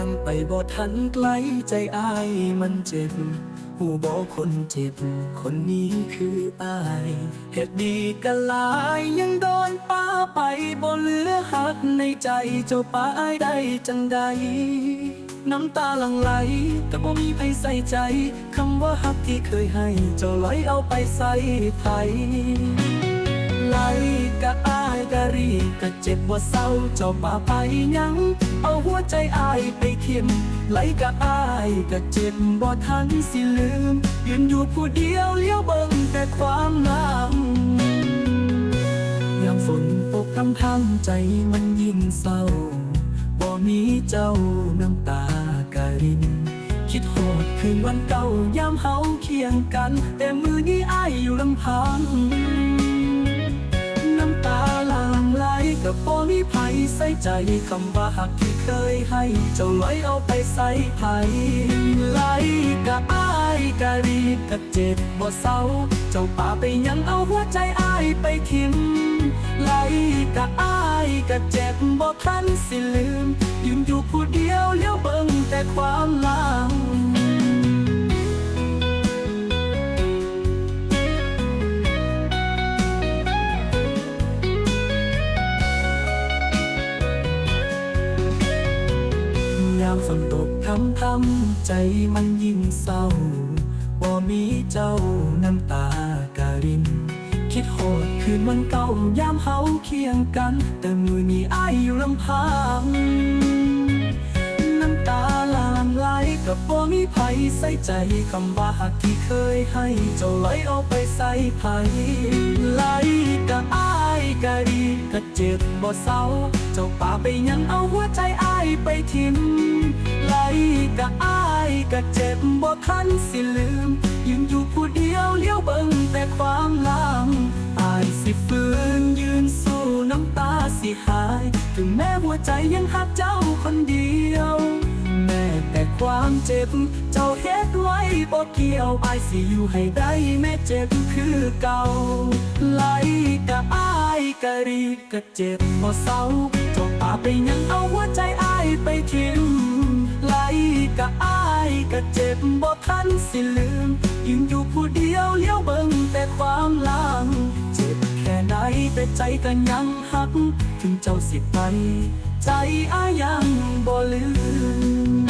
ามไปบ่ทันไกลใจอายมันเจ็บหูบอกคนเจ็บ คนนี้คืออายเหตุดีกันหลายยังโดนป้าไปบ่เหลือหักในใจเจ้าป้าอายได้จังใดน้ำตาหลั่งไหล แต่บ่มีไผใส่ใจ คำว่าฮักที่เคยให้ เจ้าลอยเอาไปใส่ไผไหลกะอาย รีกะเจ็บว่าเศร้าเจ้าป่าไปยัง เอาหัวใจอายไปเทียมไหลกะอายกะเจ็บบ่ทันสิลืม ยืนอยู่ผู้เดียวเลี้ยวเบิ่งแต่ความงามยามฝนตกทำทำใจมันยิ่งเศร้าบ่มีเจ้าน้ำตากะรินคิดโหดคืนวันเก่ายามเฮาเคียงกัน แต่มือนี้อายอยู่ลำพัง ไหลกับบ่มีไผใส่ใจคำว่าหักที่เคยให้เจ้าลอยเอาไปใส่ไผไหลกับอายกะรีกะเจ็บบ่เศร้า เจ้าป่าไปยังเอาหัวใจอายไปทิ้งไหลกับอายกะเจ็บบ่ทันสิลืมยืนอยู่ผู้เดียวเลี้ยวเบิ่งแต่ความหลัง ยามฝนตกทำทำใจมันยิ่งเศร้าบ่มีเจ้าน้ำตากะริน คิดโหดคืนวันเก่ายามเฮาเคียงกัน แต่มือนี้อายอยู่ลำพัง น้ำตาหลั่งไหลกับบ่มีไผใส่ใจคำว่าหักที่เคยให้ เจ้าไหลเอาไปใส่ไผไหลกับอาย กะดีกะเจ็บบ่เศร้า เจ้าป่าไปยังเอาหัวใจอ้ายไปทิ้งไหลกับอายกะเจ็บบ่ทันสิลืม ยืนอยู่ผู้เดียวเลี้ยวเบิ่งแต่ความลังอายสิฟื้นยืนสู้น้ำตาสิหาย ถึงแม้หัวใจยังหักเจ้าคนเดียวแม้แต่ความเจ็บ เจ้าเฮ็ดไว้บ่เกี่ยวอายสิอยู่ให้ได้แม้เจ็บคือเก่าไหลกะอาย กะรีกะเจ็บบ่เศร้าจ้าป่าไปยังเอาหัวใจอายไปทิ้งไหลกะอายกะเจ็บบ่ทันสิลืมยืนอยู่ผู้เดียวเลี้ยวเบิ่งแต่ความหลังเจ็บแค่ไหนแต่ใจก็ยังหัก ถึงเจ้าสิไป ใจอายังบ่ลืม